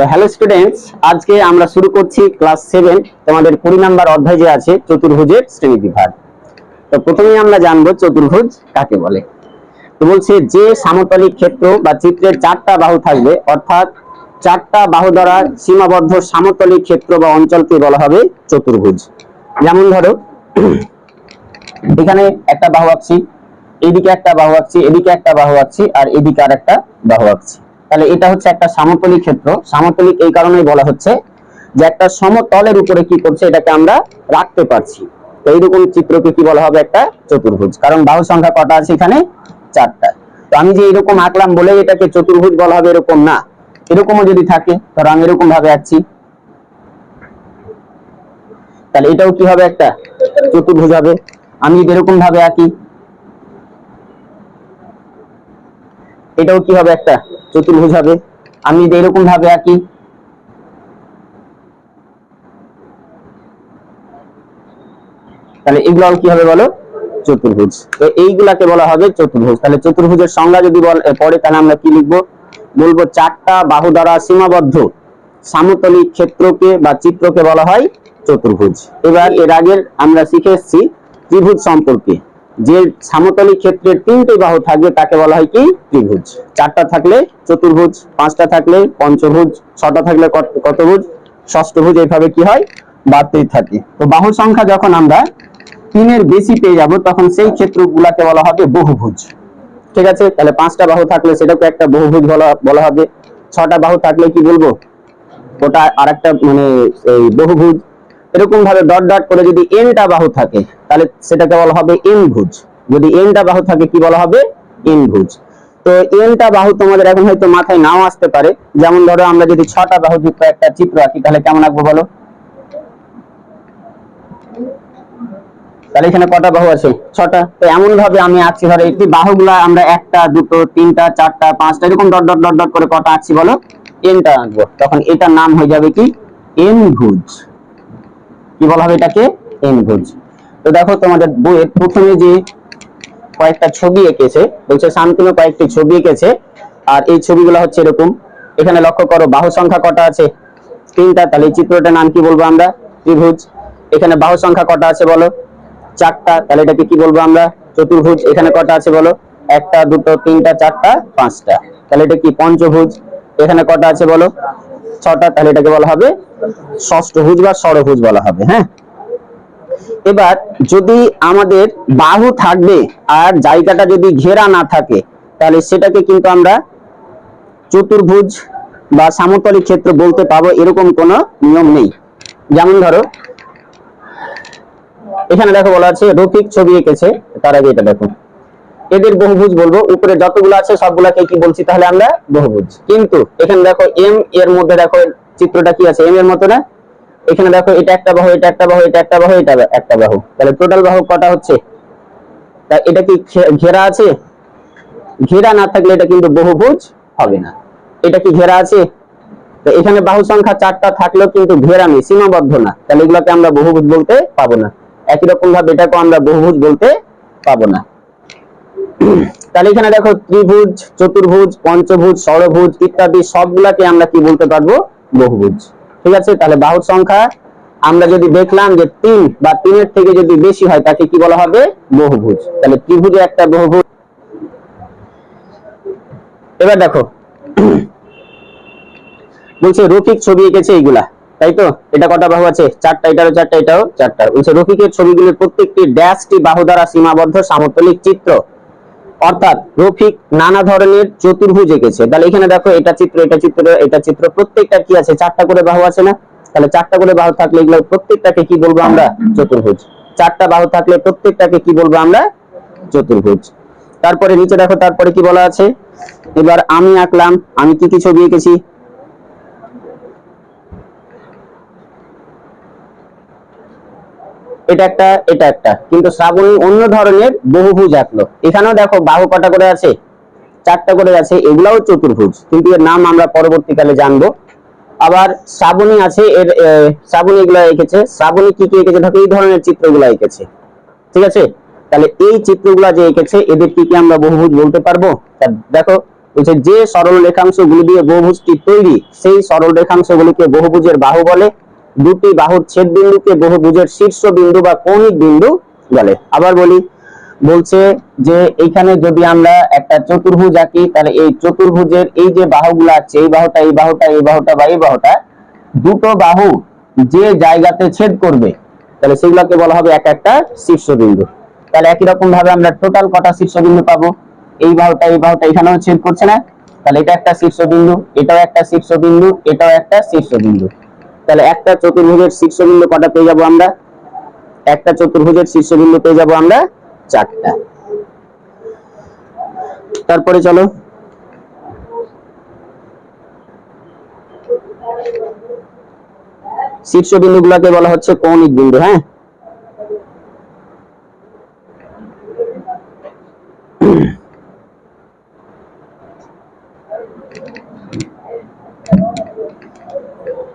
তো hello students আজকে আমরা শুরু করছি ক্লাস সেভেন তোমাদের কুড়ি নাম্বার অধ্যায় যে আছে, চতুর্ভুজের শ্রেণি বিভাগ তো প্রথমেই আমরা জানব চতুর্ভুজ কাকে বলে। তো বলছে, যে সামতলিক ক্ষেত্র বা চিত্রের চারটা বাহু থাকবে, অর্থাৎ চারটা বাহু দ্বারা সীমাবদ্ধ সামতলিক ক্ষেত্র বা অঞ্চলকে বলা হবে চতুর্ভুজ। যেমন ধরো, এখানে একটা বাহু আঁকছি এদিকে একটা বাহু আঁকছি, এদিকে একটা বাহু আঁকছি, আর এদিকে আর একটা বাহু আঁকছি। তাহলে এটা হচ্ছে একটা সমতলিক ক্ষেত্র। সমতলিক এই কারণেই বলা হচ্ছে যে একটা সমতলের উপরে কি করছে, এটাকে আমরা রাখতে পারছি। তো এইরকম চিত্রকে কি বলা হবে একটা চতুর্ভুজ। কারণ বাহু সংখ্যা কটা আছে এখানে? চারটা। তো আমি যে এরকম আঁকলাম বলে এটাকে চতুর্ভুজ বলা হবে এরকম না। এরকমও যদি থাকে ধরো আমি এরকম ভাবে আঁকছি। তাহলে এটাও কি হবে একটা? চতুর্ভুজ হবে। আমি যদি এরকম ভাবে আঁকি, এটাও কি হবে একটা? চতুর্ভুজ হবে আমি যদি এরকম ভাবে আঁকি, তাহলে এগুলো কি হবে বলো? চতুর্ভুজ। তো এইগুলাকে বলা হবে চতুর্ভুজ। তাহলে চতুর্ভুজের সংজ্ঞা যদি পড়ে, তাহলে আমরা কি লিখব? বলব চারটা বাহু দ্বারা সীমাবদ্ধ। সমতলিক ক্ষেত্রকে বা চিত্রকে বলা হয় চতুর্ভুজ। এবার এর আগের আমরা শিখে এসেছি ত্রিভুজ সম্পর্কে। যে সমতলিক ক্ষেত্রের তিনটে বাহু থাকবে, তাকে বলা হয় কি? ত্রিভুজ। চারটা থাকলে চতুর্ভুজ, পাঁচটা থাকলে পঞ্চভুজ, ছটা থাকলে কত- কতভুজ? ষষ্ঠভুজ, এইভাবে কি হয়? বাড়তেই থাকে। তো বাহু সংখ্যা যখন আমরা তিনের বেশি পেয়ে যাব, তখন সেই ক্ষেত্রগুলাকে বলা হবে বহুভুজ। ঠিক আছে? তাহলে পাঁচটা বাহু থাকলে সেটাকে একটা বহুভুজ বলা বলা হবে। ছটা বাহু থাকলে কি বলব? ওটা আরেকটা মানে এই বহুভুজ। এরকম ভাবে ডট ডট করে যদি এনটা বাহু থাকে, তাহলে সেটাকে বলা হবে এন ভুজ যদি এনটা বাহু থাকে, কি বলা হবে? এন ভুজ তো এনটা বাহু তোমাদের এখন হয়তো মাথায় নাও আসতে পারে। যেমন ধরো আমরা যদি ছটা বাহু যুক্ত একটা চিত্র আঁকি, তাহলে কেমন আঁকবো বলো? তাহলে এখানে কটা বাহু আছে? ছটা। তো এমন ভাবে আমি আঁকছি, ধরো একটি বাহুগুলা আমরা একটা, দুটো, তিনটা, চারটা, পাঁচটা, এরকম ডট ডট ডট ডট করে কটা আঁকছি বলো? এনটা আঁকবো। তখন এটার নাম হয়ে যাবে কি? এন ভুজ কি বলা হবে এটাকে এন ভুজ তো দেখো তোমাদের বইয়ের প্রথমে যে কয়েকটা ছবি এঁকেছে, বলছে শান্তনু কয়েকটি ছবি এঁকেছে, আর এই ছবিগুলো হচ্ছে এরকম। এখানে লক্ষ্য করো, বাহু সংখ্যা কটা আছে? তিনটা, তাহলে এই চিত্রটার নাম কি বলব আমরা? ত্রিভুজ। এখানে বাহু সংখ্যা কটা আছে বলো? চারটা, তাহলে এটাকে কি বলব আমরা? চতুর্ভুজ, এখানে কটা আছে বলো? একটা, দুটো, তিনটা, চারটা, পাঁচটা। তাহলে এটা কি পঞ্চভুজ? এখানে কটা আছে বলো? ছটা, তাহলে এটাকে বলা হবে ষষ্ঠভুজ বা ষড়ভুজ বলা হবে হ্যাঁ? এবার যদি আমাদের বাহু থাকবে আর জায়গাটা যদি ঘেরা না থাকে, তাহলে সেটাকে কিন্তু আমরা চতুর্ভুজ বা সমতলিক ক্ষেত্র বলতে পাবো, এরকম কোনো নিয়ম নেই। যেমন ধরো, এখানে দেখো বলা আছে, রফিক ছবি এঁকেছে, তার আগে এটা দেখো। এদের বহুভুজ বলব, উপরে যতগুলো আছে সবগুলাকে কি বলছি তাহলে আমরা বহুভুজ। কিন্তু এখানে দেখো এম এর মধ্যে দেখো চিত্রটা কি আছে? এম এর মতো না এখানে দেখো এটা একটা বাহু, এটা একটা বাহু, এটা একটা বাহু, এটা একটা বাহু। তাহলে টোটাল বাহু কটা হচ্ছে? এটা কি ঘেরা আছে? ঘেরা না থাকলে এটা কিন্তু বহুভুজ হবে না। এটা কি ঘেরা আছে? তো এখানে বাহু সংখ্যা চারটা থাকলেও কিন্তু ঘেরা নেই, সীমাবদ্ধ না। তাহলে এগুলোকে আমরা বহুভুজ বলতে পাবো না। একই রকম ভাবে এটাকে আমরা বহুভুজ বলতে পাবো না। তাহলে এখানে দেখো ত্রিভুজ, চতুর্ভুজ, পঞ্চভুজ, ষড়ভুজ ইত্যাদি সবগুলাকে আমরা কি বলতে পারব? বহুভুজ। ঠিক আছে? তাহলে বাহুর সংখ্যা আমরা যদি দেখলাম যে তিন বা তিনের থেকে যদি বেশি হয়, তাকে কি বলা হবে? বহুভুজ। তাহলে ত্রিভুজে একটা বহুভুজ। এবার দেখো। বলছে রফিক ছবি এঁকেছে এইগুলা, তাই তো? এটা কটা বাহু আছে? চারটা, এটারও চারটা, এটাও চারটা। বলছে রফিকের ছবিগুলির প্রত্যেকটি ড্যাশটি বাহু দ্বারা সীমাবদ্ধ সমতলিক চিত্র অর্থাৎ রফিক নানা ধরনের চতুর্ভুজ এঁকেছে। তাহলে এখানে দেখো, এটা চিত্র এটা চিত্র এটা চিত্র, প্রত্যেকটা কি আছে? চারটা করে বাহু আছে না? তাহলে চারটা করে বাহু থাকলে এগুলো প্রত্যেকটাকে কি বলব আমরা? চতুর্ভুজ। চারটা বাহু থাকলে প্রত্যেকটাকে কি বলব আমরা? চতুর্ভুজ। তারপরে নিচে দেখো, তারপরে কি বলা আছে? এবার আমি আঁকলাম, আমি কি কি ছবি এঁকেছি? এটা একটা এটা একটা। কিন্তু শ্রাবণী অন্য ধরনের বহুভুজ আঁকলো। এখানেও দেখো বাহু কটা করে আছে? চারটা করে আছে, এগুলাও চতুর্ভুজ। কিন্তু এর নাম আমরা পরবর্তীকালে জানব। আবার শ্রাবণী আছে, এর শ্রাবণী এগুলা এঁকেছে। শ্রাবণী কি কি এঁকেছে? দেখো, এই ধরনের চিত্রগুলো এঁকেছে। ঠিক আছে? তাহলে এই চিত্রগুলা যে এঁকেছে, এদের কি কি আমরা বহুভুজ বলতে পারব? দেখো, বলছে যে সরল রেখাংশ রেখাংশগুলি দিয়ে বহুভুজটি তৈরি, সেই সরল রেখাংশগুলিকে বহুভুজের বাহু বলে। দুটি বাহুর ছেদ বিন্দুকে বহুভুজের শীর্ষ বিন্দু বা কৌণিক বিন্দু বলে। আবার বলি, বলছে যে এইখানে যদি আমরা একটা চতুর্ভুজ আঁকি, তাহলে এই চতুর্ভুজের এই যে বাহুগুলো আছে, এই বাহুটা এই বাহুটা এই বাহুটা বা এই বাহুটা, দুটো বাহু যে জায়গাতে ছেদ করবে, তাহলে সেগুলোকে বলা হবে এক একটা শীর্ষবিন্দু। তাহলে একই রকম ভাবে আমরা টোটাল কটা শীর্ষবিন্দু পাবো? এই বাহুটা এই বাহুটা এখানেও ছেদ করছে না। তাহলে এটা একটা শীর্ষবিন্দু, এটাও একটা শীর্ষবিন্দু, এটাও একটা শীর্ষবিন্দু। তাহলে একটা চতুর্ভুজের শীর্ষবিন্দু কটা পেয়ে যাব আমরা? একটা চতুর্ভুজের শীর্ষবিন্দু পেয়ে যাব আমরা চারটা। তারপরে চলো। শীর্ষবিন্দু গুলাকে বলা হচ্ছে কৌণিক বিন্দু হ্যাঁ?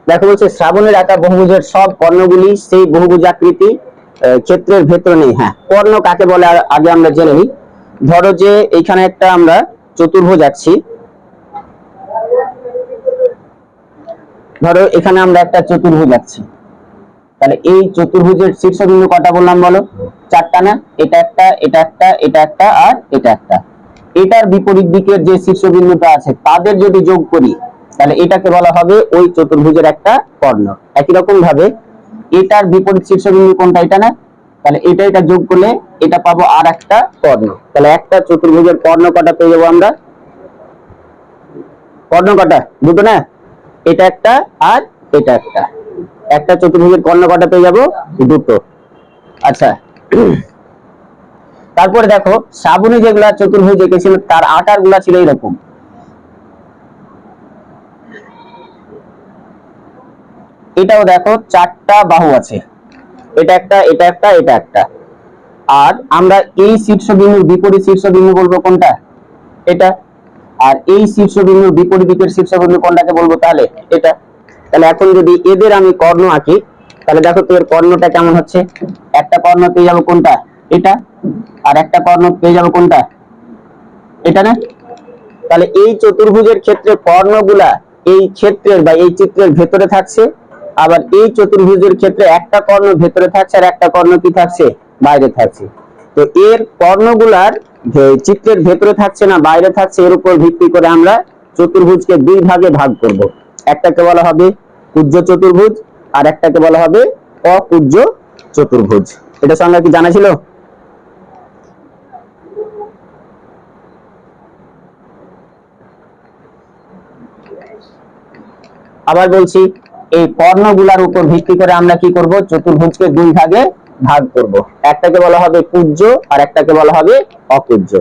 দেখো বলছে শ্রাবণের আঁকা বহুভুজের সব কর্ণগুলি সেই বহুভুজ আকৃতি আহ, ক্ষেত্রের ভেতরে নেই। হ্যাঁ কর্ণ কাকে বলে আগে আমরা জেনে নিই। ধরো যে এইখানে একটা আমরা চতুর্ভুজ আঁকছি। ধরো এখানে আমরা একটা চতুর্ভুজ আঁকছি। তাহলে এই চতুর্ভুজের শীর্ষবিন্দু কটা বললাম বলো? চারটা না? এটা একটা এটা একটা এটা একটা আর এটা একটা। এটার বিপরীত দিকের যে শীর্ষবিন্দুটা আছে তাদের যদি যোগ করি তাহলে এটাকে বলা হবে ওই চতুর্ভুজের একটা কর্ণ। একই রকম ভাবে এটার বিপরীত শীর্ষবিন্দু কোনটা? এটা না? তাহলে এটা এটা যোগ করলে এটা পাবো আর একটা কর্ণ। তাহলে একটা চতুর্ভুজের কর্ণ কটা পেয়ে যাব আমরা? কর্ণ কটা? দুটো না? এটা একটা আর এটা একটা। একটা চতুর্ভুজের কর্ণ কটা পেয়ে যাব? দুটো। আচ্ছা। তারপরে দেখো, শ্রাবণী যেগুলা চতুর্ভুজ এঁকেছিল, তার আকারগুলা ছিল এরকম। এটাও দেখো চারটা বাহু আছে। এটা একটা এটা একটা এটা একটা। আর আমরা এই শীর্ষ শীর্ষবিন্দুর বিপরীত শীর্ষ শীর্ষবিন্দু বলব কোনটা? এটা। আর এই শীর্ষ শীর্ষবিন্দুর বিপরীত দিকের শীর্ষবিন্দু কোনটাকে বলব তাহলে? এটা। তাহলে এখন যদি এদের আমি কর্ণ আঁকি, তাহলে দেখো তো এর কর্ণটা কেমন হচ্ছে? একটা কর্ণ পেয়ে যাব কোনটা? এটা। আর একটা কর্ণ পেয়ে যাব কোনটা? এটা না? তাহলে এই চতুর্ভুজের ক্ষেত্রে কর্ণগুলা এই ক্ষেত্রের বা এই চিত্রের ভেতরে থাকছে। আবার এই চতুর্ভুজের ক্ষেত্রে একটা কর্ণ ভেতরে থাকছে আর একটা কর্ণ কি থাকছে? বাইরে থাকছে। তো এর কর্ণগুলার চিত্রের ভেতরে থাকছে না, বাইরে থাকছে, এর উপর ভিত্তি করে আমরা চতুর্ভুজকে দুই ভাগে ভাগ করব। একটাকে বলা হবে পূজ্য চতুর্ভুজ আর একটাকে বলা হবে অপূজ্য চতুর্ভুজ। এটা সঙ্গে কি জানা ছিল? আবার বলছি এই কর্ণগুলার উপর ভিত্তি করে আমরা কি করব? চতুর্ভুজকে দুই ভাগে ভাগ করব। একটাকে বলা হবে পূজ্য আর একটাকে বলা হবে অপূজ্য।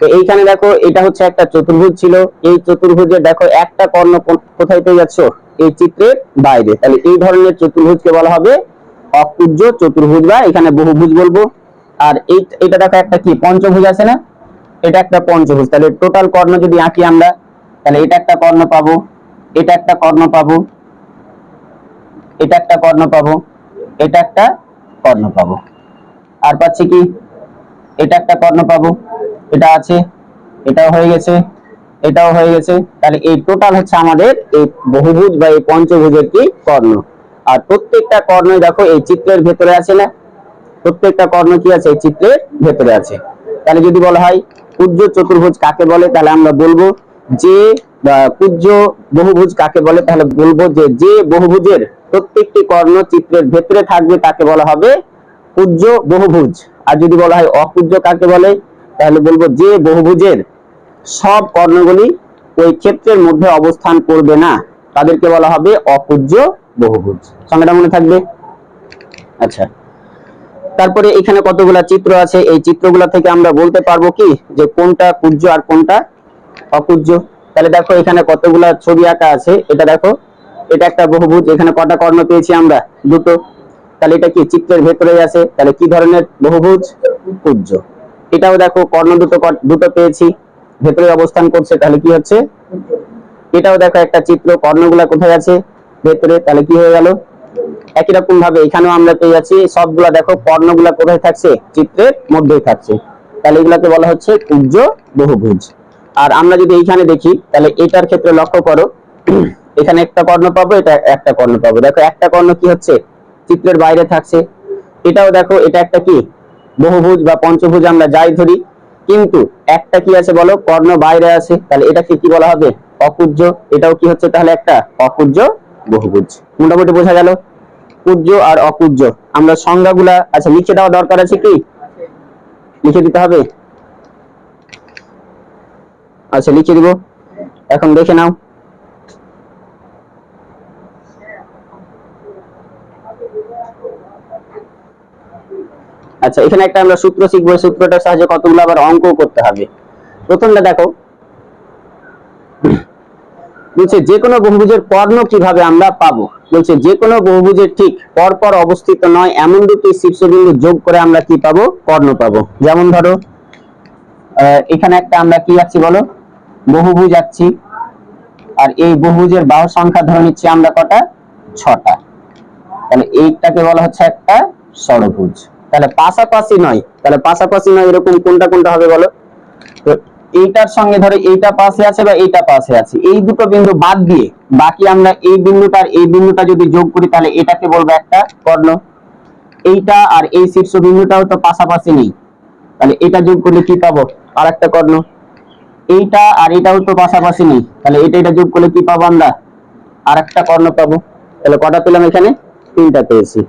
তো এইখানে দেখো, এটা হচ্ছে একটা চতুর্ভুজ ছিল। এই চতুর্ভুজে দেখো, একটা কর্ণ কোথায় পেয়ে যাচ্ছ? এই চিত্রের বাইরে। তাহলে এই ধরনের চতুর্ভুজকে বলা হবে অপূজ্য চতুর্ভুজ বা এখানে বহুভুজ বলব। আর এই এটা দেখো একটা কি? পঞ্চভুজ আছে না? এটা একটা পঞ্চভুজ। তাহলে টোটাল কর্ণ যদি আঁকি আমরা, তাহলে এটা একটা কর্ণ পাবো, এটা একটা কর্ণ পাবো। এটা একটা কর্ণ পাবো, এটা একটা কর্ণ পাবো। আর পাচ্ছি কি? এটা একটা কর্ণ পাবো, এটা আছে, এটাও হয়ে গেছে, এটাও হয়ে গেছে। তাহলে এই টোটাল হচ্ছে আমাদের এই বহুভুজ বা এই পঞ্চভুজের কি? কর্ণ। আর প্রত্যেকটা কর্ণই দেখো, এই চিত্রের ভেতরে আছে না? প্রত্যেকটা কর্ণ কি আছে? এই চিত্রের ভেতরে আছে। তাহলে যদি বলা হয়, পূজ্য চতুর্ভুজ কাকে বলে? তাহলে আমরা বলব যে পূজ্য বহুভুজ কাকে বলে? তাহলে বলব যে যে বহুভুজের প্রত্যেকটি কর্ণ চিত্রের ভেতরে থাকবে তাকে বলা হবে? পূজ্য বহুভুজ। আর যদি বলা হয় অপূজ্য কাকে বলে? তাহলে বলব যে বহুভুজের সব কর্ণগুলি ওই ক্ষেত্রের মধ্যে অবস্থান করবে না। তাদেরকে বলা হবে অপূজ্য বহুভুজ। সংজ্ঞাটা মনে থাকবে? আচ্ছা। তারপরে এখানে কতগুলা চিত্র আছে? এই চিত্রগুলা থেকে আমরা বলতে পারব কি? যে কোনটা পূজ্য আর কোনটা অপূজ্য। তাহলে দেখো এখানে কতগুলা ছবি আঁকা আছে? এটা দেখো। এটা একটা বহুভুজ এখানে কটা কর্ণ পেয়েছি আমরা? দুটো। তাহলে এটা কি? চিত্রের ভেতরে আছে। তাহলে কি ধরনের বহুভুজ? পূজ্য এটাও দেখো কর্ণ দুটো দুটো পেয়েছি। ভেতরে অবস্থান করছে তাহলে কি হচ্ছে? এটাও দেখো একটা চিত্র। কর্ণগুলা কোথায় আছে? ভেতরে। তাহলে কি হয়ে গেল? একই রকম ভাবে এখানেও আমরা পেয়ে যাচ্ছি। সবগুলা দেখো কর্ণগুলা কোথায় থাকছে? চিত্রের মধ্যেই থাকছে। তাহলে এগুলাকে বলা হচ্ছে পূজ্য বহুভুজ। আর আমরা যদি এইখানে দেখি তাহলে এটার ক্ষেত্রে লক্ষ্য করো। এখানে একটা কর্ণ পাবো, এটা একটা কর্ণ পাবো। দেখো, একটা কর্ণ কি হচ্ছে? চিত্রের বাইরে থাকছে। এটাও দেখো, এটা একটা কি? বহুভুজ বা পঞ্চভুজ আমরা যাই ধরি। কিন্তু একটা কি আছে বলো? কর্ণ বাইরে আছে। তাহলে এটাকে কি বলা হবে? অকুজ্জ। এটাও কি হচ্ছে তাহলে একটা? অকুজ্জ বহুভুজ। মোটামুটি বোঝা গেল? কুজ্জ আর অকুজ্জ। আমরা সংজ্ঞাগুলা আচ্ছা লিখে দেওয়া দরকার আছে কি? লিখে দিতে হবে? আচ্ছা লিখে দিব। এখন দেখে নাও। আচ্ছা এখানে একটা আমরা সূত্র শিখব সূত্রটার সাহায্যে কতগুলো আবার অঙ্ক করতে হবে। প্রথমটা দেখো। বলছে, যে কোনো বহুভুজের কর্ণ কীভাবে আমরা পাবো? বলছে, যে কোনো বহুভুজের ঠিক পরপর অবস্থিত নয়, এমন দুটি শীর্ষবিন্দু যোগ করে আমরা কি পাবো? কর্ণ পাবো। যেমন ধরো এখানে একটা আমরা কি আছি বলো? বহুভুজ আছি আর এই বহুভুজের বাহু সংখ্যা ধরে নিচ্ছি আমরা কটা? ছটা। তাহলে এইটাকে বলা হচ্ছে একটা ষড়ভুজ। তাহলে পাশাপাশি নয়। তাহলে পাশাপাশি নয় এরকম কোনটা কোনটা হবে বলো? এইটার সঙ্গে ধরে এইটা পাশে আছে বা এইটা পাশে আছে। এই দুটো বিন্দু বাদ দিয়ে বাকি আমরা এই বিন্দুটার এই বিন্দুটা যদি যোগ করি তাহলে এটাকে বলব একটা কর্ণ। এইটা আর এই শীর্ষ বিন্দুটাও তো পাশাপাশি নেই। তাহলে এটা যোগ করলে কি পাবো? আর একটা কর্ণ। এইটা আর এটাও তো পাশাপাশি নেই। তাহলে এটা এটা যোগ করলে কি পাবো আমরা? আর একটা কর্ণ পাবো। তাহলে কটা পেলাম এখানে? তিনটা পেয়েছি।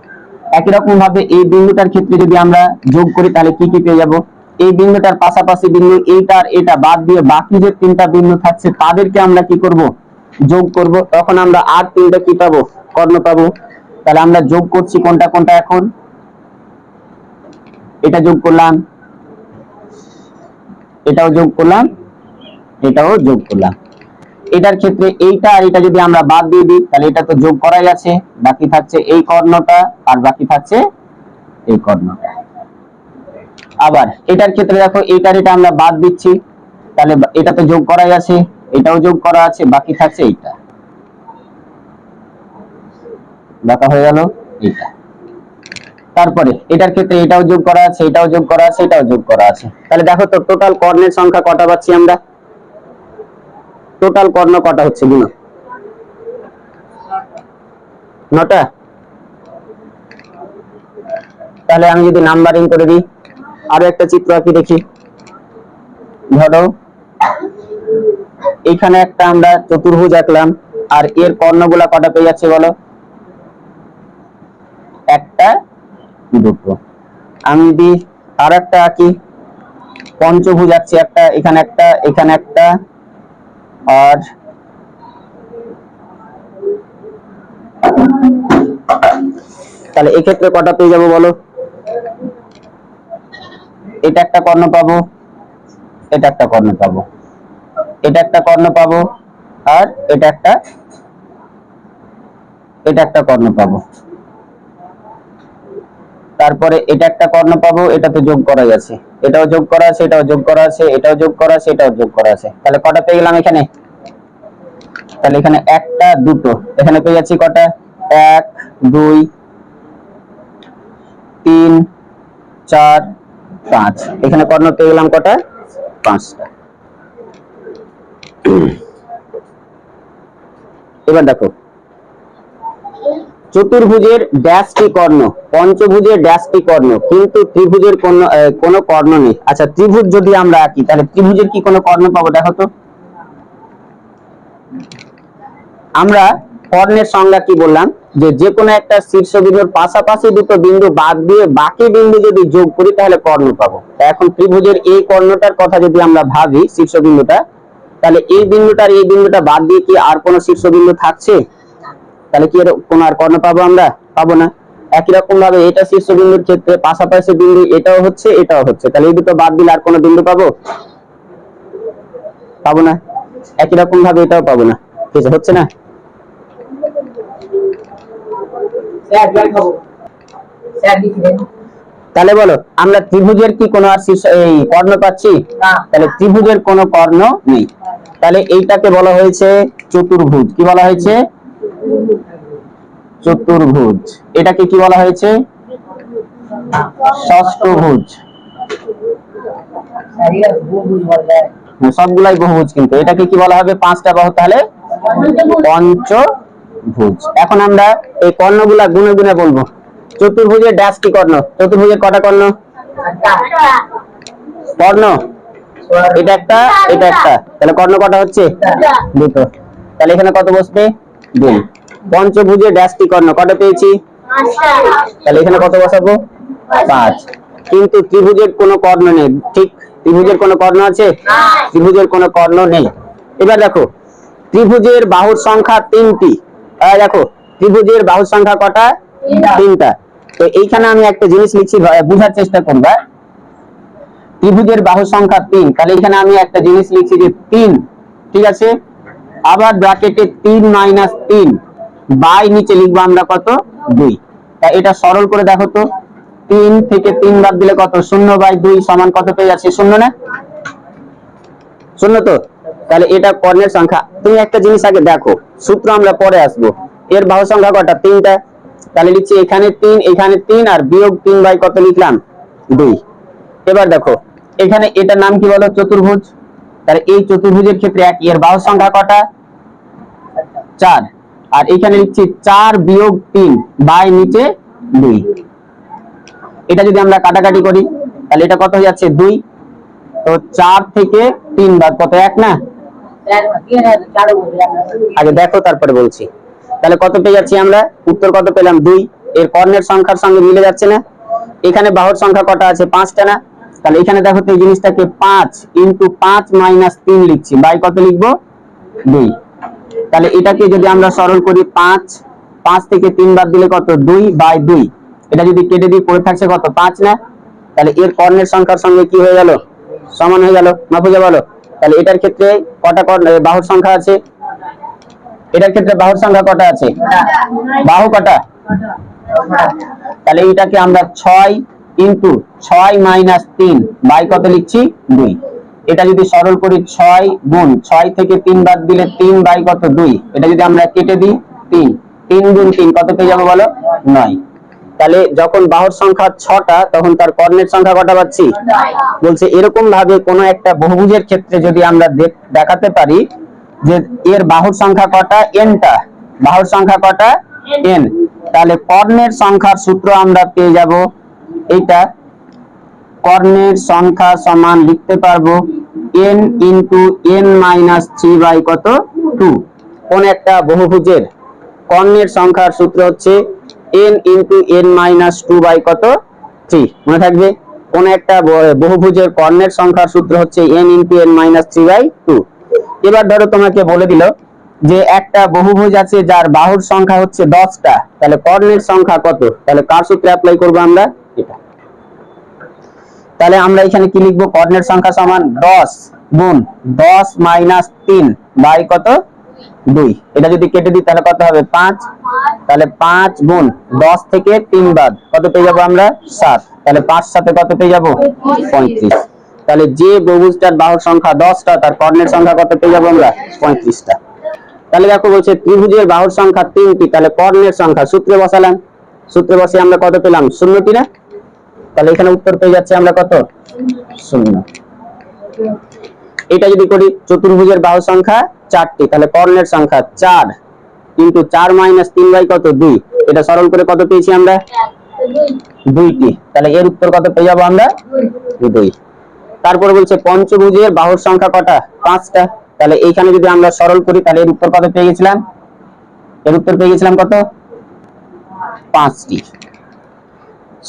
একই রকম ভাবে এই বিন্দুটার ক্ষেত্রে যদি আমরা যোগ করি, তাহলে কি কি পেয়ে যাব? এই বিন্দুটার পাশাপাশি বিন্দু এইটা আর এটা বাদ দিয়ে বাকি যে তিনটা বিন্দু থাকছে, তাদেরকে আমরা কি করব? যোগ করব। তখন আমরা আর তিনটা কি পাবো? কর্ণ পাবো। তাহলে আমরা যোগ করছি কোনটা কোনটা এখন? এটা যোগ করলাম। এটাও যোগ করলাম। এটাও যোগ করলাম। এটার ক্ষেত্রে এইটা আর এটা যদি আমরা বাদ দিয়ে দিই, তাহলে এটা তো যোগ করাই আছে। বাকি থাকছে এই কর্ণটা, আর বাকি থাকছে এই কর্ণটা আবার এটার ক্ষেত্রে দেখো, এইটার এটা আমরা বাদ দিচ্ছি। তাহলে এটা তো যোগ করাই আছে, এটাও যোগ করা আছে, বাকি থাকছে এইটা। বাঁকা হয়ে গেল এইটা। তারপরে এটার ক্ষেত্রে এটাও যোগ করা আছে, এটাও যোগ করা আছে, এটাও যোগ করা আছে। তাহলে দেখো তো টোটাল কর্ণের সংখ্যা কটা পাচ্ছি আমরা? টোটাল কর্ণ কটা হচ্ছে গুণ? নটা? তাহলে আমি যদি নাম্বারিং করে দিই, আরও একটা চিত্র আঁকি দেখি। ধরো, এখানে একটা আমরা চতুর্ভুজ আঁকলাম, আর এর কর্ণগুলা কটা পেয়ে যাচ্ছে বলো? একটা, দুটো। আমি যদি আর একটা আঁকি, পঞ্চভুজ আঁকছি একটা, এখানে একটা এখানে একটা আর তাহলে এক্ষেত্রে কটা পেয়ে যাব বলো? এটা একটা কর্ণ পাবো, এটা একটা কর্ণ পাবো, এটা একটা কর্ণ পাবো, আর এটা একটা এটা একটা কর্ণ পাবো। তারপরে এটা একটা কর্ণ পাবো এটা তো যোগ করাই আছে। এটাও যোগ করা আছে, এটাও যোগ করা আছে, এটাও যোগ করা আছে, এটাও যোগ করা আছে। তাহলে কটা পেয়ে গেলাম এখানে? তাহলে এখানে একটা, দুটো। এখানে পেয়ে যাচ্ছি কটা? এক, দুই, তিন, চার, পাঁচ। এখানে কর্ণ পেয়ে গেলাম কটা? পাঁচটা। এবার দেখো চতুর্ভুজের ড্যাশটি কর্ণ, পঞ্চভুজের ড্যাশটি কর্ণ, কিন্তু ত্রিভুজের কোন কোনো কর্ণ নেই। আচ্ছা ত্রিভুজ যদি আমরা আঁকি, তাহলে ত্রিভুজের কি কোনো কর্ণ পাবো দেখো তো? আমরা কর্ণের সংজ্ঞা কি বললাম? যে যে কোনো একটা শীর্ষবিন্দুর পাশাপাশি দুটো বিন্দু বাদ দিয়ে বাকি বিন্দু যদি যোগ করি, তাহলে কর্ণ পাবো। এখন ত্রিভুজের এই কর্ণটার কথা যদি আমরা ভাবি, শীর্ষবিন্দুটা, তাহলে এই বিন্দুটার এই বিন্দুটা বাদ দিয়ে কি আর কোনো শীর্ষবিন্দু থাকছে? তাহলে কি কোনো আর কর্ণ পাবো আমরা? পাবো না। একই রকম ভাবে এটা শীর্ষবিন্দুর ক্ষেত্রে পাশাপাশি বিন্দু এটাও হচ্ছে এটাও হচ্ছে। তাহলে এই দুটো বাদ দিলে আর কোনো বিন্দু পাবো? পাবো না। একই রকম ভাবে এটাও পাবো না। ঠিক আছে হচ্ছে না? তাহলে বলো আমরা ত্রিভুজের কি কোনো আর শীর্ষ এই কর্ণ পাচ্ছি? তাহলে ত্রিভুজের কোনো কর্ণ নেই। তাহলে এইটাকে বলা হয়েছে চতুর্ভুজ। কি বলা হয়েছে? চতুর্ভুজ। এটাকে কি বলা হয়েছে? ষষ্ঠভুজ। যায় সবগুলাই বহুভুজ কিন্তু। এটাকে কি বলা হবে? পাঁচটা বাহু তাহলে? পঞ্চভুজ। এখন আমরা এই কর্ণগুলা গুনে গুনে বলব। চতুর্ভুজের ড্যাশ কি কর্ণ? চতুর্ভুজের কটা কর্ণ? কর্ণ। এটা একটা এটা একটা। তাহলে কর্ণ কটা হচ্ছে? দুটো। তাহলে এখানে কত বসবে? দুই। পঞ্চভুজের ড্যাশ কি কর্ণ কটা পেয়েছি? তাহলে এখানে কত বসাবো? পাঁচ। কিন্তু ত্রিভুজের কোনো কর্ণ নেই। ঠিক? ত্রিভুজের কোনো কর্ণ আছে? ত্রিভুজের কোনো কর্ণ নেই। এবার দেখো ত্রিভুজের বাহুর সংখ্যা তিনটি। দেখো ত্রিভুজের বাহুর সংখ্যা কটা? তিনটা। তো এইখানে আমি একটা জিনিস লিখছি বোঝার চেষ্টা করবা ত্রিভুজের বাহু সংখ্যা তিন। তাহলে এখানে আমি একটা জিনিস লিখছি যে তিন। ঠিক আছে? আবার ব্র্যাকেটে তিন মাইনাস তিন। বাই নিচে লিখব আমরা কত? দুই। তা এটা সরল করে দেখো তো। তিন থেকে তিন বাদ দিলে কত? শূন্য বাই দুই সমান কত পেয়ে যাচ্ছে? শূন্য না? শূন্য তো? তাহলে এটা কর্ণের সংখ্যা। তুমি একটা জিনিস আগে দেখো। সূত্র আমরা পরে আসব। এর বাহু সংখ্যা কটা? তিনটা। তাহলে লিখছি এখানে তিন এখানে তিন আর বিয়োগ তিন বাই কত লিখলাম? দুই। এবার দেখো, এখানে এটার নাম কি বলো? চতুর্ভুজ। তাহলে এই চতুর্ভুজের ক্ষেত্রে এক। এর বাহু সংখ্যা কটা? চার। আর এখানে লিখছি চার বিয়োগ তিন বাই নিচে দুই। এটা যদি আমরা কাটাকাটি করি, তাহলে এটা কত হয়ে যাচ্ছে? দুই। তো চার থেকে তিন বাদ কত? এক না? আগে দেখো, তারপরে বলছি। তাহলে কত পেয়ে যাচ্ছি আমরা? উত্তর কত পেলাম? দুই। এর কর্ণের সংখ্যার সঙ্গে মিলে যাচ্ছে না। এখানে বাহুর সংখ্যা কটা আছে? পাঁচটা না? তাহলে এখানে দেখো তো এই জিনিসটাকে পাঁচ ইন্টু পাঁচ মাইনাস তিন লিখছি। বাই কত লিখব? দুই। তাহলে এটাকে যদি আমরা সরল করি পাঁচ পাঁচ থেকে তিন বাদ দিলে কত? দুই বাই দুই। এটা যদি কেটে দিই, পড়ে থাকছে কত? পাঁচ না? তাহলে এর কর্ণের সংখ্যার সঙ্গে কি হয়ে গেল? সমান হয়ে গেল। মাফুজা বলো? তাহলে এটার ক্ষেত্রে কটা বাহুর সংখ্যা আছে? এটার ক্ষেত্রে বাহুর সংখ্যা কটা আছে? বাহু কটা? তাহলে এটাকে আমরা ছয় ইন্টু ছয় মাইনাস তিন, বাই কত লিখছি? দুই। এটা যদি সরল করি ছয় গুণ ছয় থেকে তিন বাদ দিলে তিন বাই কত? দুই। এটা যদি আমরা কেটে দিই তিন। তিন গুণ তিন কত পেয়ে যাব বলো? নয়। তাহলে যখন বাহুর সংখ্যা ছটা তখন তার কর্ণের সংখ্যা কটা পাচ্ছি? বলছে এরকম ভাবে কোনো একটা বহুভুজের ক্ষেত্রে যদি আমরা দেখ- দেখাতে পারি যে এর বাহুর সংখ্যা কটা? এনটা বাহুর সংখ্যা কটা? এন তাহলে কর্ণের সংখ্যার সূত্র আমরা পেয়ে যাব এইটা। কর্ণের সংখ্যা সমান লিখতে পারব N into N minus three by কত? টু কোন একটা বহুভুজের কর্ণের সংখ্যার সূত্র হচ্ছে N into N minus two by কত? থ্রি মনে থাকবে? কোন একটা বহুভুজের কর্ণের সংখ্যার সূত্র হচ্ছে N into N minus three by two এবার ধরো তোমাকে বলে দিল যে একটা বহুভুজ আছে যার বাহুর সংখ্যা হচ্ছে দশটা। তাহলে কর্ণের সংখ্যা কত? তাহলে কার সূত্রে অ্যাপ্লাই করব আমরা? এটা। তাহলে আমরা এখানে কি লিখব? কর্ণের সংখ্যা সমান দশ গুণ দশ মাইনাস তিন বাই কত? দুই। এটা যদি কেটে দিই, তাহলে কত হবে? পাঁচ। তাহলে পাঁচ গুণ দশ থেকে তিন বাদ। কত পেয়ে যাব আমরা? সাত। তাহলে পাঁচ সাথে কত পেয়ে যাব? পঁয়ত্রিশ। তাহলে যে বহুভুজটার বাহুর সংখ্যা দশটা, তার কর্ণের সংখ্যা কত পেয়ে যাব আমরা? পঁয়ত্রিশটা। তাহলে দেখো বলছে, ত্রিভুজের বাহুর সংখ্যা তিনটি, তাহলে কর্ণের সংখ্যা সূত্রে বসালাম। সূত্রে বসে আমরা কত পেলাম? শূন্যটি না? তাহলে এখানে উত্তর পেয়ে যাচ্ছে আমরা কত? শূন্য। এটা যদি করি চতুর্ভুজের বাহু সংখ্যা চারটি, তাহলে কর্ণের সংখ্যা চার কিন্তু চার মাইনাস তিন বাই কত? দুই। এটা সরল করে কত পেয়েছি আমরা? দুইটি। তাহলে এর উত্তর কত পেয়ে যাব আমরা? দুই। তারপরে বলছে পঞ্চভুজের বাহুর সংখ্যা কটা? পাঁচটা। তাহলে এইখানে যদি আমরা সরল করি, তাহলে এর উত্তর কত পেয়ে গেছিলাম? এর উত্তর পেয়ে গেছিলাম কত? পাঁচটি।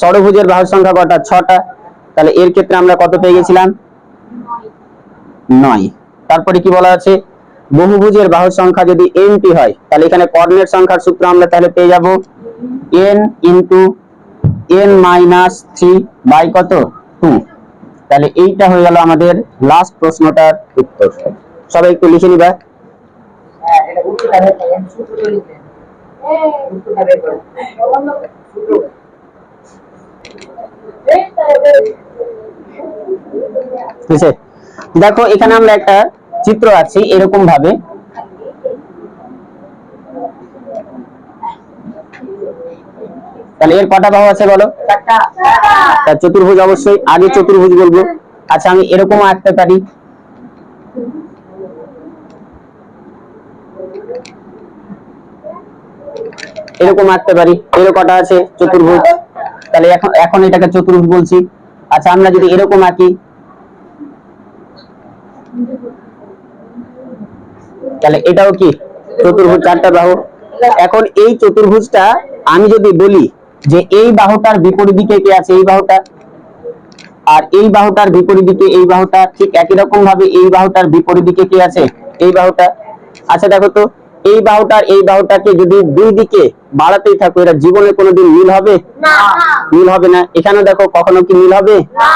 ষড়ভুজের বাহুর সংখ্যা কটা? ছটা। তাহলে এর ক্ষেত্রে আমরা কত পেয়ে গেছিলাম? নয়। তারপরে কি বলা আছে? বহুভুজের বাহুর সংখ্যা যদি এনটি হয় তাহলে এখানে কর্ণের সংখ্যার সূত্র আমরা তাহলে পেয়ে যাব। N into N minus three by কত? টু তাহলে এইটা হয়ে গেল আমাদের লাস্ট প্রশ্নটার উত্তর। সবাই একটু লিখে নিবা। হ্যাঁ, দেখো, এখানে আমরা একটা চিত্র আছি এরকম ভাবে। তাহলে এর কটা বাহু আছে বলো? চতুর্ভুজ অবশ্যই, আগে চতুর্ভুজ বলব। আচ্ছা আমি এরকম আঁকতে পারি। এরকম আঁকতে পারি। এর কটা আছে? চতুর্ভুজ। তাহলে এখন এটাকে চতুর্ভুজ বলছি। আচ্ছা আমরা যদি এরকম আঁকি। তাহলে এটাও কি? চতুর্ভুজ চারটা বাহু। এখন এই চতুর্ভুজটা আমি যদি বলি যে এই বাহুটার বিপরীত দিকে কি আছে? এই বাহুটা। আর এই বাহুটার বিপরীত দিকে এই বাহুটা ঠিক একই রকম ভাবে এই বাহুটার বিপরীত দিকে কি আছে? এই বাহুটা। আচ্ছা দেখো তো। এই বাহুটার এই বাহুটাকে যদি দুই দিকে বাড়াতেই থাকো এটা জীবনে কোনোদিন মিল হবে? না। মিল হবে না। এখানেও দেখো কখনো কি মিল হবে? না।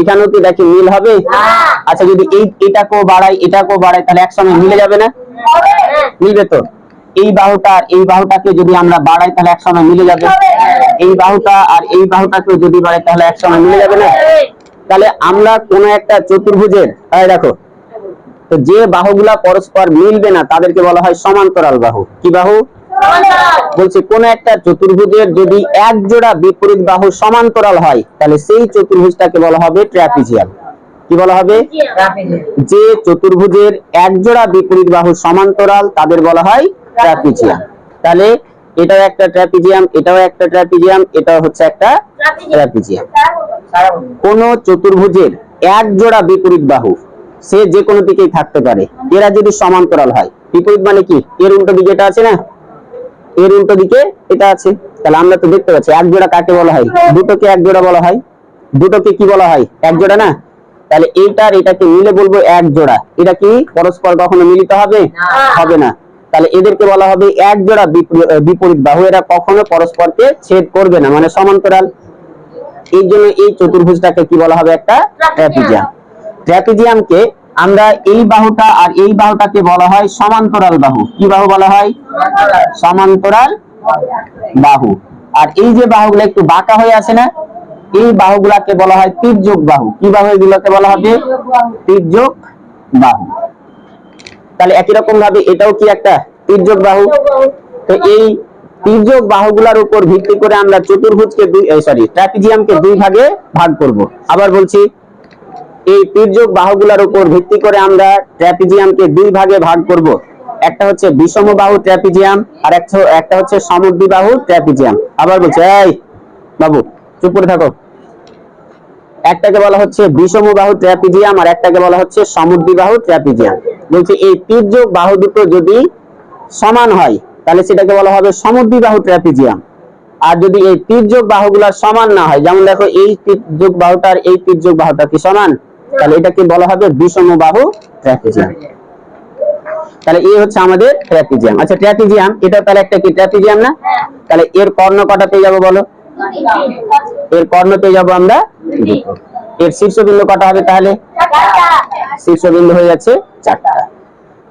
এখানেও কি দেখি মিল হবে? না। আচ্ছা যদি এই এটাকেও বাড়াই এটাকেও বাড়াই তাহলে একসঙ্গে মিলে যাবে না? মিলবে তো? এই বাহুটা আর এই বাহুটাকে যদি আমরা বাড়াই তাহলে একসঙ্গে মিলে যাবে? এই বাহুটা আর এই বাহুটাকে যদি বাড়াই তাহলে একসঙ্গে মিলে যাবে না? তাহলে আমরা কোন একটা চতুর্ভুজের দেখো তো যে বাহুগুলা পরস্পর মিলবে না তাদেরকে বলা হয় সমান্তরাল বাহু। কি বাহু? বলছি কোন একটা চতুর্ভুজের যদি এক জোড়া বিপরীত বাহু সমান্তরাল হয় তাহলে সেই চতুর্ভুজটাকে বলা হবে ট্র্যাপিজিয়াম। কি বলা হবে? যে চতুর্ভুজের এক জোড়া বিপরীত বাহু সমান্তরাল তাদের বলা হয় ট্র্যাপিজিয়াম। তাহলে এটাও একটা ট্র্যাপিজিয়াম এটাও একটা ট্র্যাপিজিয়াম এটাও হচ্ছে একটা ট্র্যাপিজিয়াম। কোন চতুর্ভুজের এক জোড়া বিপরীত বাহু সে যে কোনো দিকেই থাকতে পারে। এরা যদি সমান্তরাল হয় বিপরীত মানে কি? এর উল্টো দিকে এটা আছে না? এর উল্টো দিকে এটা আছে। তাহলে আমরা তো দেখতে পাচ্ছি এক জোড়া কাকে বলা হয়? দুটোকে এক জোড়া বলা হয়। দুটোকে কি বলা হয়? এক জোড়া না? তাহলে এইটার এটাকে মিলে বলব এক জোড়া। এটা কি? পরস্পর কখনো মিলিত হবে? না। হবে না। তাহলে এদেরকে বলা হবে এক জোড়া বিপরীত বাহু। এরা কখনো পরস্পরকে ছেদ করবে না মানে সমান্তরাল। এই জন্য এই চতুর্ভুজটাকে কি বলা হবে? একটা ট্র্যাপিজিয়াম ট্র্যাপিজিয়ামকে আমরা এই বাহুটা আর এই বাহুটাকে বলা হয় সমান্তরাল বাহু। কি বাহু বলা হয়? সমান্তরাল বাহু। আর এই যে বাহুগুলো একটু বাঁকা হয়ে আছে না, এই বাহুগুলাকে বলা হয় তির্যক বাহু। কি বাহু এগুলোকে বলা হবে? তির্যক বাহু। তাহলে একই রকম ভাবে এটাও কি একটা তির্যক বাহু? তো এই তির্যক বাহুগুলার উপর ভিত্তি করে আমরা চতুর্ভুজকে দুই সরি ট্র্যাপিজিয়ামকে দুই ভাগে ভাগ করব। আবার বলছি এই তির্যক বাহুগুলার উপর ভিত্তি করে আমরা ট্র্যাপিজিয়ামকে দুই ভাগে ভাগ করব। একটা হচ্ছে বিষম বাহু ট্র্যাপিজিয়াম, আর একটা হচ্ছে সমদ্বি বাহু ট্র্যাপিজিয়াম। আবার বলছি, এই বাবু, চুপ করে থাকো। একটাকে বলা হচ্ছে বিষম বাহু ট্র্যাপিজিয়াম, আর একটাকে বলা হচ্ছে সমদ্বি বাহু ট্র্যাপিজিয়াম। বলছি, এই তির্যক বাহু দুটো যদি সমান হয়, তাহলে সেটাকে বলা হবে সমদ্বি বাহু ট্র্যাপিজিয়াম। আর যদি এই তির্যক বাহুগুলা সমান না হয়, যেমন দেখো, এই তির্যক বাহুটার এই তির্যক বাহুটা কি সমান? তাহলে এটাকে বলা হবে বিষম বাহু ট্র্যাপিজিয়াম। তাহলে এই হচ্ছে আমাদের ট্র্যাপিজিয়াম। আচ্ছা ট্র্যাপিজিয়াম, এটা তাহলে একটা কি, ট্র্যাপিজিয়াম না? তাহলে এর কর্ণ কটা পেয়ে যাব বলো? এর কর্ণ পেয়ে যাব আমরা। এর শীর্ষবিন্দু কটা হবে তাহলে? শীর্ষবিন্দু হয়ে যাচ্ছে চারটা।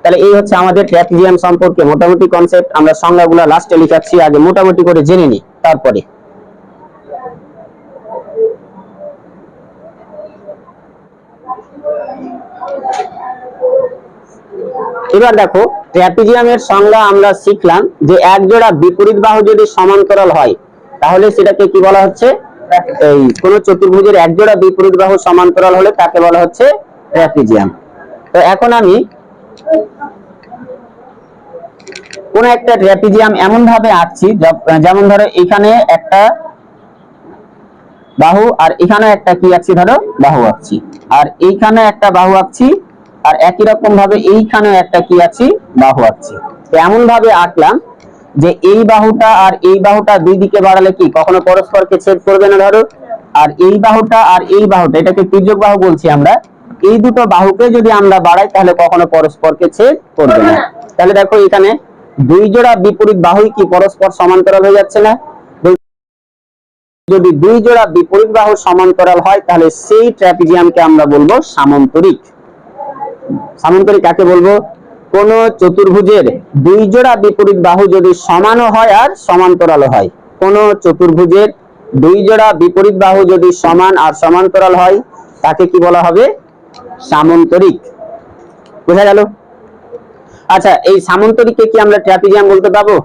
তাহলে এই হচ্ছে আমাদের ট্র্যাপিজিয়াম সম্পর্কে মোটামুটি কনসেপ্ট আমরা সংজ্ঞাগুলো লাস্টে লিখাচ্ছি, আগে মোটামুটি করে জেনে নিই, তারপরে। এবার দেখো, ট্র্যাপিজিয়ামের সংজ্ঞা আমরা শিখলাম যে এক জোড়া বিপরীত বাহু যদি সমান্তরাল হয়, তাহলে সেটাকে কি বলা হচ্ছে? এই কোন চতুর্ভুজের এক জোড়া বিপরীত বাহু সমান্তরাল হলে তাকে বলা হচ্ছে ট্র্যাপিজিয়াম। তো এখন আমি কোন একটা ট্র্যাপিজিয়াম এমন ভাবে আঁকছি যেমন ধরো এখানে একটা বাহু আর এখানে একটা কি আঁকছি ধরো? বাহু আঁকছি। আর এইখানে একটা বাহু আঁকছি আর একই রকম ভাবে এইখানেও একটা কি আঁকছি বাহু আঁকছি তো এমন ভাবে আঁকলাম যে এই বাহুটা আর এই বাহুটা দুই দিকে বাড়ালে কি? কখনো পরস্পরকে ছেদ করবে না ধরো? আর এই বাহুটা আর এই বাহুটা, এটাকে তির্যক বাহু বলছি আমরা, এই দুটো বাহুকে যদি আমরা বাড়াই, তাহলে কখনো পরস্পরকে ছেদ করবে না। তাহলে দেখো এখানে দুই জোড়া বিপরীত বাহুই কি পরস্পর সমান্তরাল হয়ে যাচ্ছে না? যদি দুই জোড়া বিপরীত বাহু সমান্তরাল হয়, তাহলে সেই ট্র্যাপিজিয়ামকে আমরা বলব সামান্তরিক। সামান্তরিক কাকে বলব? কোন চতুর্ভুজের দুই জোড়া বিপরীত বাহু যদি সমানও হয় আর সমান্তরাল হয়, কোন চতুর্ভুজের দুই জোড়া বিপরীত বাহু যদি সমান আর সমান্তরাল হয়, তাকে কি বলা হবে? সামান্তরিক। বোঝা গেল? আচ্ছা এই সামান্তরিককে কি আমরা ট্র্যাপিজিয়াম বলতে পাবো?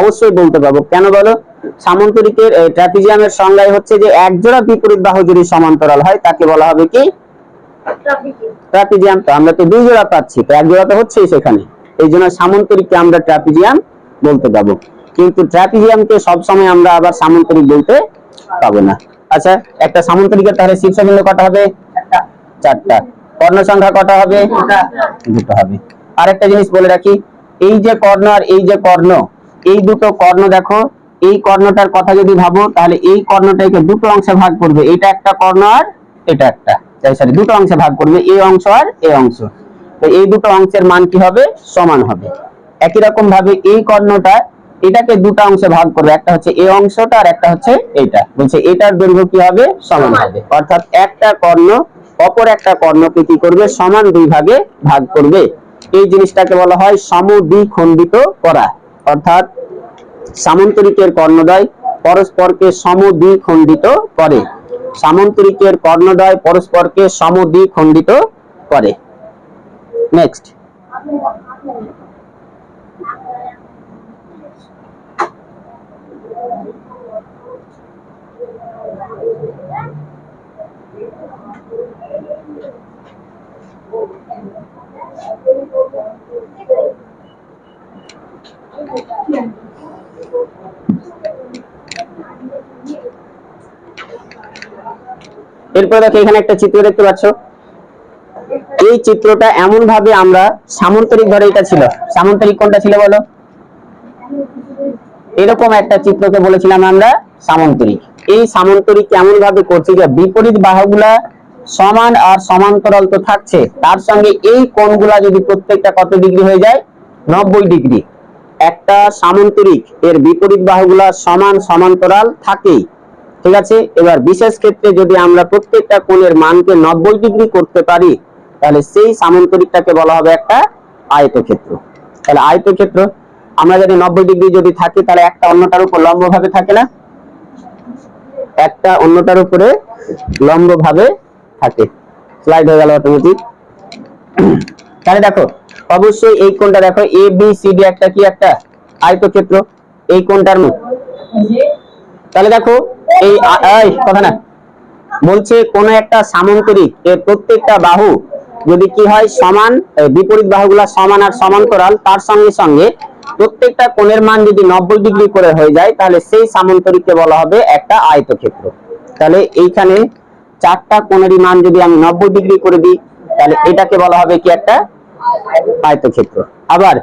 অবশ্যই বলতে পারব কেন বলো? সামান্তরিকের ট্র্যাপিজিয়ামের সংজ্ঞায় হচ্ছে যে এক জোড়া বিপরীত বাহু যদি সমান্তরাল হয়, তাকে বলা হবে কি? ট্র্যাপিজিয়াম তো আমরা তো দুই জোড়া পাচ্ছি তো এক জোড়া তো হচ্ছেই সেখানে। এই জন্য সামান্তরিককে আমরা ট্র্যাপিজিয়াম বলতে পাবো কিন্তু ট্রাপিজিয়ামকে সবসময় আমরা আবার সামান্তরিক বলতে পাবো না। আচ্ছা একটা সামান্তরিকের তাহলে শীর্ষবিন্দু কটা হবে? একটা চারটা। কর্ণ সংখ্যা কটা হবে? দুটো হবে। আরেকটা জিনিস বলে রাখি এই যে কর্ণ আর এই যে কর্ণ এই দুটো কর্ণ দেখো এই কর্ণটার কথা যদি ভাবো তাহলে এই কর্ণটাকে দুটো অংশে ভাগ করবে এটা একটা কর্ণ আর এটা একটা। সরি দুটো অংশে ভাগ করবে এই অংশ আর এই অংশ। তো এই দুটো অংশের মান কি হবে? সমান হবে। একই রকম ভাবে এই কর্ণটা এটাকে দুটো অংশে ভাগ করবে। একটা হচ্ছে এই অংশটা আর একটা হচ্ছে এইটা বলছে এটার দৈর্ঘ্য কি হবে? সমান। হবে। অর্থাৎ একটা কর্ণ অপর একটা কর্ণকে কি করবে? সমান দুই ভাগে ভাগ করবে। এই জিনিসটাকে বলা হয় সমদ্বিখণ্ডিত করা। অর্থাৎ সামন্তরিকের কর্ণদ্বয় পরস্পরকে সমদ্বিখণ্ডিত করে। সামন্তরিকের কর্ণদ্বয় পরস্পরকে সমদ্বিখণ্ডিত করে। নেক্সট এরপরে দেখো, এখানে একটা চিত্র দেখতে পাচ্ছ। এই চিত্রটা এমন ভাবে আমরা সামন্তরিক ধরে এটা ছিল। সামন্তরিক কোনটা ছিল বলো? এরকম একটা চিত্রকে বলেছিলাম আমরা সামন্তরিক। এই সামন্তরিক কেমন ভাবে করছি যে বিপরীত বাহুগুলা সমান আর সমান্তরাল তো থাকছে। তার সঙ্গে এই কোণগুলা যদি প্রত্যেকটা কত ডিগ্রি হয়ে যায়? নব্বই ডিগ্রি। একটা সামন্তরিক, এর বিপরীত বাহুগুলা সমান সমান্তরাল থাকেই। ঠিক আছে? এবার বিশেষ ক্ষেত্রে যদি আমরা প্রত্যেকটা কোণের মানকে নব্বই ডিগ্রি করতে পারি, তাহলে সেই সামন্তরিকটাকে বলা হবে একটা আয়তক্ষেত্র। তাহলে আয়তক্ষেত্র, আমরা যদি নব্বই ডিগ্রি যদি থাকি, তাহলে একটা অন্যটার উপর লম্ব ভাবে থাকে না? একটা অন্যটার উপরে লম্ব ভাবে থাকে। স্লাইড হয়ে গেল অটোমেটিক তাহলে দেখো, অবশ্যই এই কোণটা দেখো এ বি সি ডি একটা কি একটা? আয়তক্ষেত্র। এই কোণটার মুখ তাহলে দেখো, এই কথা না। বলছে, কোন একটা সামন্তরিক, এর প্রত্যেকটা বাহু যদি কি হয় সমান বিপরীত বাহুগুলা সমান আর সমান্তরাল, তার সঙ্গে সঙ্গে প্রত্যেকটা কোণের মান যদি নব্বই ডিগ্রি করে হয়ে যায়, তাহলে সেই সামান্তরিককে বলা হবে একটা আয়তক্ষেত্র। তাহলে এইখানে চারটা কোণেরই মান যদি আমি নব্বই ডিগ্রি করে দিই, তাহলে এটাকে বলা হবে কি একটা আয়তক্ষেত্র। আবার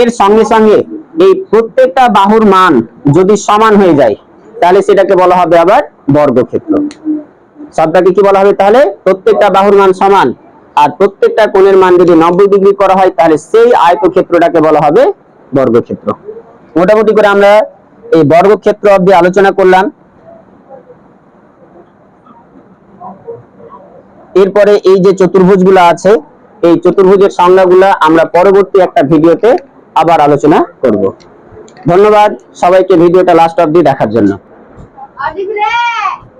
এর সঙ্গে সঙ্গে এই প্রত্যেকটা বাহুর মান যদি সমান হয়ে যায় তাহলে সেটাকে বলা হবে আবার বর্গক্ষেত্র। সবটাকে কি বলা হবে তাহলে? প্রত্যেকটা বাহুর মান সমান। আর প্রত্যেকটা কোণের মান যদি নব্বই ডিগ্রি করা হয়, তাহলে সেই আয়তক্ষেত্রটাকে বলা হবে বর্গক্ষেত্র। মোটামুটি করে আমরা এই বর্গক্ষেত্র অব্দি আলোচনা করলাম। এরপরে এই যে চতুর্ভুজগুলো আছে, এই চতুর্ভুজের সংজ্ঞাগুলো আমরা পরবর্তী একটা ভিডিওতে আবার আলোচনা করব। ধন্যবাদ সবাইকে ভিডিওটা লাস্ট অবধি দেখার জন্য। Adibre.